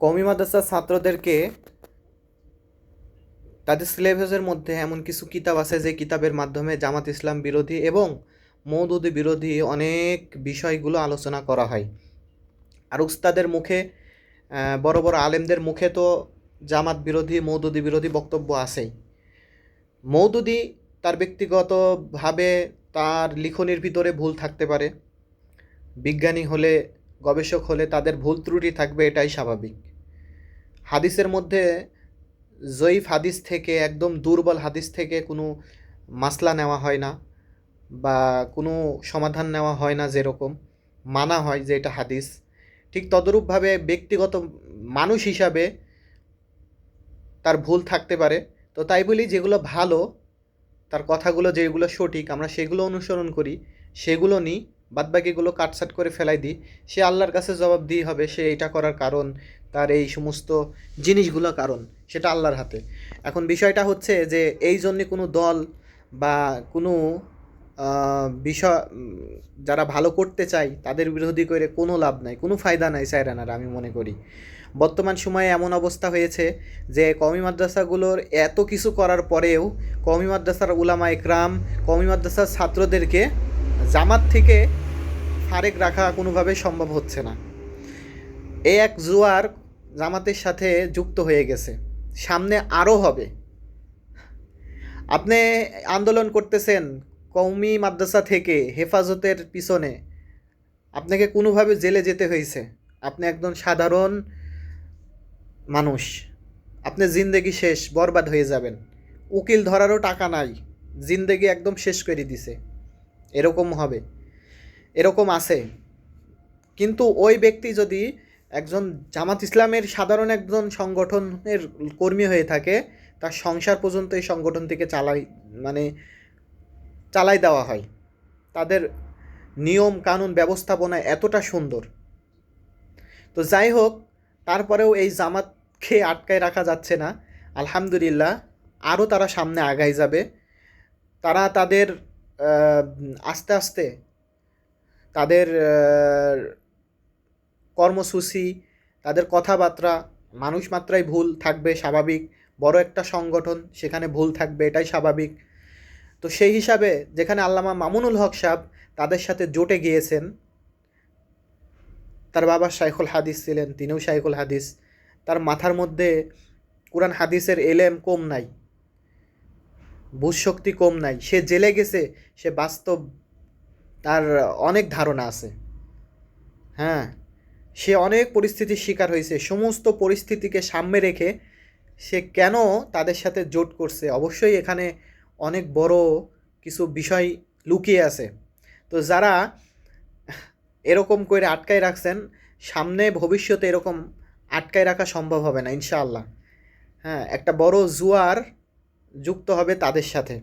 কওমি মাদ্রাসার ছাত্রদেরকে তাদের সিলেবাসের মধ্যে এমন কিছু কিতাব আছে যে কিতাবের মাধ্যমে জামাত ইসলাম বিরোধী এবং মৌদুদি বিরোধী অনেক বিষয়গুলো আলোচনা করা হয়। আর উস্তাদের মুখে বড় বড় আলেমদের মুখে তো জামাত বিরোধী মৌদুদি বিরোধী বক্তব্য আছেই। মৌদুদি তার ব্যক্তিগতভাবে তার লিখনির ভিতরে ভুল থাকতে পারে। বিজ্ঞানী হলে, গবেষক হলে তাদের ভুল ত্রুটি থাকবে, এটাই স্বাভাবিক। হাদিসের মধ্যে জয়ীফ হাদিস থেকে, একদম দুর্বল হাদিস থেকে কোনো মাসলা নেওয়া হয় না বা কোনো সমাধান নেওয়া হয় না যেরকম, মানা হয় যে এটা হাদিস। ঠিক তদরূপভাবে ব্যক্তিগত মানুষ হিসাবে তার ভুল থাকতে পারে। তো তাই বলি যেগুলো ভালো, তার কথাগুলো যেগুলো সঠিক, আমরা সেগুলো অনুসরণ করি, সেগুলো নিই। বাদবাকিগুলো কাটসাট করে ফেলাই দিই। সে আল্লাহর কাছে জবাব দিয়ে হবে, সে এটা করার কারণ, তার এই সমস্ত জিনিসগুলো কারণ, সেটা আল্লাহর হাতে। এখন বিষয়টা হচ্ছে যে, এই জন্যে কোনো দল বা কোনো বিষয়, যারা ভালো করতে চায়, তাদের বিরোধী করে কোনো লাভ নাই, কোনো ফায়দা নাই সাইরানার, আমি মনে করি। বর্তমান সময়ে এমন অবস্থা হয়েছে যে কমি মাদ্রাসাগুলোর এত কিছু করার পরেও কমি মাদ্রাসার উলামা একরাম কমি মাদ্রাসার ছাত্রদেরকে জামাত থেকে ফারেক রাখা কোনোভাবে সম্ভব হচ্ছে না। এই এক জুয়ার জামাতের সাথে যুক্ত হয়ে গেছে। সামনে আরও হবে। আপনি আন্দোলন করতেছেন কৌমি মাদ্রাসা থেকে হেফাজতের পিছনে। আপনাকে কোনোভাবে জেলে যেতে হয়েছে। আপনি একজন সাধারণ মানুষ। আপনি জিন্দেগি শেষ, বরবাদ হয়ে যাবেন। উকিল ধরারও টাকা নাই। জিন্দেগি একদম শেষ করে দিছে। এরকম হবে। এরকম আছে। কিন্তু ওই ব্যক্তি যদি একজন জামাত ইসলামের সাধারণ একজন সংগঠনের কর্মী হয়ে থাকে, তার সংসার পর্যন্ত এই সংগঠন থেকে চালাই মানে চালাই দেওয়া হয়। তাদের নিয়ম, কানুন, ব্যবস্থাপনা এতটা সুন্দর। তো যাই হোক, তারপরেও এই জামাতকে আটকায় রাখা যাচ্ছে না। আলহামদুলিল্লাহ, আরও তারা সামনে আগায় যাবে। তারা তাদের আস্তে আস্তে তাদের কর্মসূচি, তাদের কথাবার্তা, মানুষ মাত্রায় ভুল থাকবে স্বাভাবিক, বড় একটা সংগঠন সেখানে ভুল থাকবে এটাই স্বাভাবিক। তো সেই হিসাবে যেখানে আল্লামা মামুনুল হক সাহেব তাদের সাথে জোটে গিয়েছেন, তার বাবা শাইখুল হাদিস ছিলেন, তিনিও শাইখুল হাদিস, তার মাথার মধ্যে কোরআন হাদিসের এলেম কম নাই বুঝশক্তি কম নাই। সে জেলে গেছে, সে বাস্তব তার অনেক ধারণা আছে। হ্যাঁ সে অনেক পরিস্থিতির শিকার হয়েছে। সমস্ত পরিস্থিতিকে সামনে রেখে সে কেন তাদের সাথে জোট করছে? অবশ্যই এখানে অনেক বড় কিছু বিষয় লুকিয়ে আছে। তো যারা এরকম করে আটকায় রাখছেন, সামনে ভবিষ্যতে এরকম আটকায় রাখা সম্ভব হবে না, ইনশাআল্লাহ। হ্যাঁ একটা বড় জুয়ার যুক্ত হবে তাদের সাথে।